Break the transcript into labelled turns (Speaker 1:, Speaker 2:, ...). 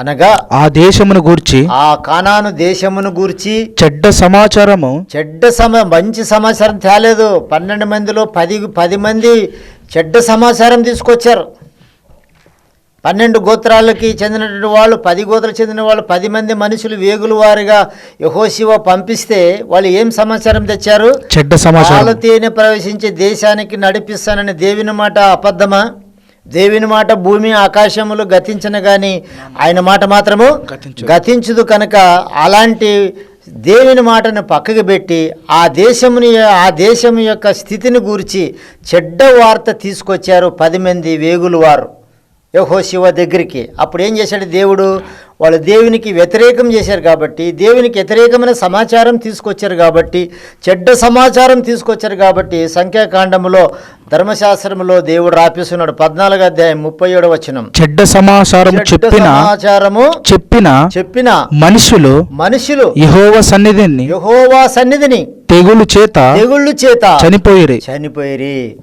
Speaker 1: అనగా
Speaker 2: ఆ దేశమును గూర్చి
Speaker 1: ఆ కానాను దేశమును గూర్చి
Speaker 2: చెడ్డ సమాచారము
Speaker 1: చెడ్డ సమ మంచి సమాచారం తేలేదు. పన్నెండు మందిలో పది పది మంది చెడ్డ సమాచారం తీసుకొచ్చారు. పన్నెండు గోత్రాలకి చెందినటువంటి వాళ్ళు పది గోత్రాలకు చెందిన వాళ్ళు పది మంది మనుషులు వేగులు వారిగా యహోశివ పంపిస్తే వాళ్ళు ఏం సమాచారం తెచ్చారు?
Speaker 2: చెడ్డ సమాచారం.
Speaker 1: తేనె ప్రవేశించే దేశానికి నడిపిస్తానని దేవుని మాట అబద్ధమా? దేవుని మాట భూమి ఆకాశములు గతించిన గాని ఆయన మాట మాత్రము
Speaker 2: గతించదు.
Speaker 1: కనుక అలాంటి దేవుని మాటను పక్కకు పెట్టి ఆ దేశముని ఆ దేశం యొక్క స్థితిని గూర్చి చెడ్డ వార్త తీసుకొచ్చారు పది మంది వేగులు వారు యహో శివ దగ్గరికి అప్పుడు ఏం చేశాడు దేవుడు వాళ్ళు దేవునికి వ్యతిరేకం చేశారు కాబట్టి దేవునికి వ్యతిరేకమైన సమాచారం తీసుకొచ్చారు కాబట్టి చెడ్డ సమాచారం తీసుకొచ్చారు కాబట్టి సంఖ్యాకాండములో ధర్మశాస్త్రములో దేవుడు రాపిస్తున్నాడు. పద్నాలుగు అధ్యాయం ముప్పై ఏడు వచనం.
Speaker 2: చెడ్డ సమాచారం చెప్పిన
Speaker 1: సమాచారము
Speaker 2: చెప్పిన
Speaker 1: చెప్పిన
Speaker 2: మనుషులు
Speaker 1: మనుషులు
Speaker 2: యెహోవా సన్నిధిని
Speaker 1: యహోవా సన్నిధిని
Speaker 2: తెగులు చేత
Speaker 1: తెగుళ్ళు చేత
Speaker 2: చనిపోయిరి.
Speaker 1: చనిపోయిరి.